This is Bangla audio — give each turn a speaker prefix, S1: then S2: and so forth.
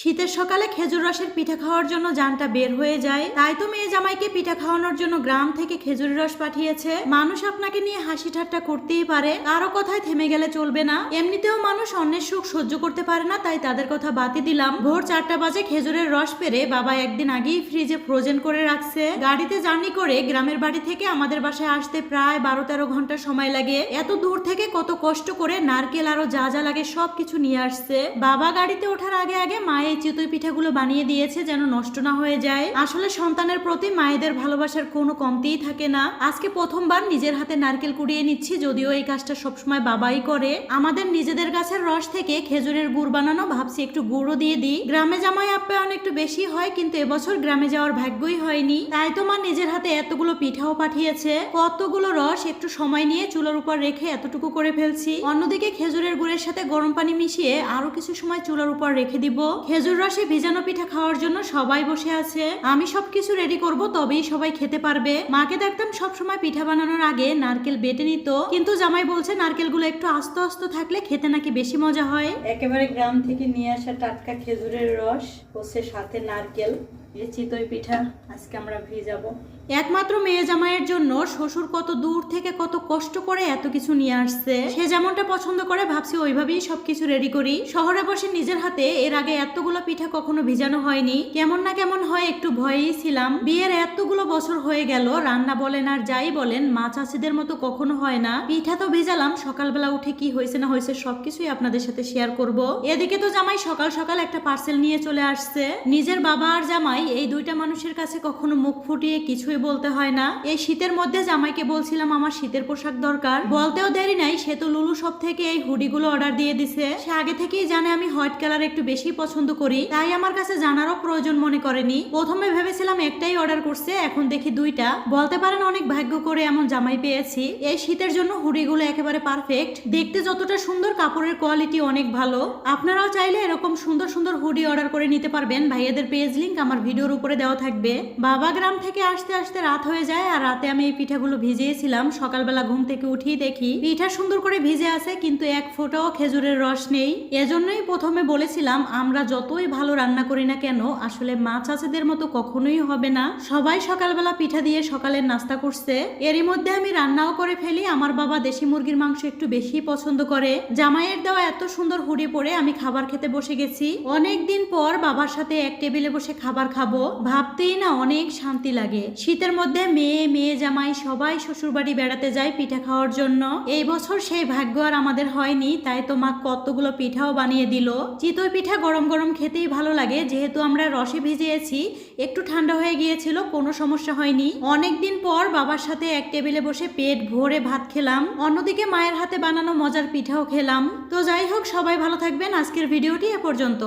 S1: শীতের সকালে খেজুর রসের পিঠা খাওয়ার জন্য জানটা বের হয়ে যায়। তাই তো মেয়ে জামাইকে পিঠা খাওয়ানোর জন্য গ্রাম থেকে খেজুরের রস পাঠিয়েছে। মানুষ আপনাকে নিয়ে হাসি ঠাট্টা করতেই পারে, কারও কথায় থেমে গেলে চলবে না। এমনিতেও মানুষ অন্যের সুখ সহ্য করতে পারে না, তাই তাদের কথা বাতি দিলাম। ভোর চারটা বাজে খেজুরের রস পেরে বাবা একদিন আগেই ফ্রিজে ফ্রোজেন করে রাখছে। গাড়িতে জার্নি করে গ্রামের বাড়ি থেকে আমাদের বাসায় আসতে প্রায় বারো তেরো ঘণ্টা সময় লাগে। এত দূর থেকে কত কষ্ট করে নারকেল আরও যা যা লাগে সব কিছু নিয়ে আসছে। বাবা গাড়িতে ওঠার আগে আগে মা এই চিতই পিঠাগুলো বানিয়ে দিয়েছে যেন নষ্ট না হয়ে যায়। আসলে সন্তানের প্রতি মায়েদের ভালোবাসার কোনো কমতিই থাকে না। আজকে প্রথমবার নিজের হাতে নারকেল কুড়িয়ে নিচ্ছি, যদিও এই কাজটা সবসময় বাবাই করে। আমাদের নিজেদের গাছের রস থেকে খেজুরের গুড় বানানো ভাবছি একটু গুঁড়ো দিয়ে দিই। গ্রামে জামাই আপ্যায়ন একটু বেশি হয়, কিন্তু এবছর গ্রামে যাওয়ার ভাগ্যই হয়নি। তাই তো মা নিজের হাতে এতগুলো পিঠাও পাঠিয়েছে। কতগুলো রস একটু সময় নিয়ে চুলার উপর রেখে এতটুকু করে ফেলছি। অন্যদিকে খেজুরের গুড়ের সাথে গরম পানি মিশিয়ে আরও কিছু সময় চুলার উপর রেখে দিব। খেজুর রসে ভিজানো পিঠা খাওয়ার জন্য সবাই বসে আছে। আমি সবকিছু রেডি করব, তবেই সবাই খেতে পারবে। মাকে দেখতাম সবসময় পিঠা বানানোর আগে নারকেল বেটে নিত। কিন্তু জামাই বলছে নারকেলগুলো একটু আস্ত আস্ত থাকলে খেতে নাকি বেশি মজা হয়। একেবারে গ্রাম থেকে নিয়ে আসা টাটকা খেজুরের রস, হচ্ছে সাথে নারকেল এই চিতই পিঠা, আজকে আমরা ভিজাবো। একমাত্র মেয়ে জামাইয়ের জন্য শ্বশুর কত দূর থেকে কত কষ্ট করে এত কিছু নিয়ে আসছে। সে যেমনটা পছন্দ করে, ভাবছি ওইভাবেই সবকিছু রেডি করি। শহরে বসে নিজের হাতে এর আগে এতগুলো পিঠা কখনো ভিজানো হয়নি। কেমন না কেমন হয় একটু ভয়েই ছিলাম। বিয়ের এতগুলো বছর হয়ে গেল, রান্না বলেন আর যাই বলেন, মা চাষিদের মতো কখনো হয় না। পিঠা তো ভেজালাম, সকালবেলা উঠে কি হয়েছে না হয়েছে সবকিছুই আপনাদের সাথে শেয়ার করব। এদিকে তো জামাই সকাল সকাল একটা পার্সেল নিয়ে চলে আসছে। নিজের বাবা আর জামাই, এই দুইটা মানুষের কাছে কখনো মুখ ফুটিয়ে কিছুই বলতে হয় না। এই শীতের মধ্যে জামাইকে বলছিলাম, আমার শীতের পোশাক দরকার। বলতেও দেরি নাই সে তো লুলু সব থেকে এই হুডিগুলো অর্ডার দিয়ে দিছে। সে আগে থেকেই জানে আমি হোয়াইট কালার একটু বেশি পছন্দ করি, তাই আমার কাছে জানারও প্রয়োজন মনে করেনি। প্রথমে ভেবেছিলাম একটাই অর্ডার করছে, এখন দেখি দুইটা। বলতে পারেন অনেক ভাগ্য করে এমন জামাই পেয়েছি। এই শীতের জন্য হুডিগুলো একেবারে পারফেক্ট। দেখতে যতটা সুন্দর, কাপড়ের কোয়ালিটি অনেক ভালো। আপনারাও চাইলে এরকম সুন্দর সুন্দর হুডি অর্ডার করে নিতে পারবেন। ভাইয়াদের পেজ লিঙ্ক আমার ভিডিওর উপরে দেওয়া থাকবে। বাবা গ্রাম থেকে আসতে আসতে রাত হয়ে যায় আর রাতে আমি এই পিঠাগুলো ভিজিয়েছিলাম। সকালবেলা ঘুম থেকে উঠেই দেখি পিঠা সুন্দর করে ভিজে আছে, কিন্তু এক ফোঁটাও খেজুরের রস নেই। এজন্যই প্রথমে বলেছিলাম, আমরা যতই ভালো রান্না করি না কেন, আসলে মাছ চাষিদের মতো কখনোই হবে না। সবাই সকালবেলা পিঠা দিয়ে সকালের নাস্তা করছে। এরই মধ্যে আমি রান্নাও করে ফেলি। আমার বাবা দেশি মুরগির মাংস একটু বেশি পছন্দ করে। জামাইয়ের দেওয়া এত সুন্দর হুড়ি পরে আমি খাবার খেতে বসে গেছি। অনেক দিন পর বাবার সাথে এক টেবিলে বসে খাবার খাব। ভাবতেই না অনেক শান্তি লাগে। শীতের মধ্যে মেয়ে মেয়ে জামাই সবাই শ্বশুরবাড়ি বেড়াতে যায় পিঠা খাওয়ার জন্য। এই বছর সেই ভাগ্য আর আমাদের হয়নি, তাই তো মা কতগুলো পিঠাও বানিয়ে দিল। চিতই পিঠা গরম গরম খেতেই ভালো লাগে, যেহেতু আমরা রসে ভিজিয়েছি, একটু ঠান্ডা হয়ে গিয়েছিল, কোনো সমস্যা হয়নি। অনেক দিন পর বাবার সাথে এক টেবিলে বসে পেট ভরে ভাত খেলাম, অন্যদিকে মায়ের হাতে বানানো মজার পিঠাও খেলাম। তো যাই হোক, সবাই ভালো থাকবেন, আজকের ভিডিওটি এ পর্যন্ত।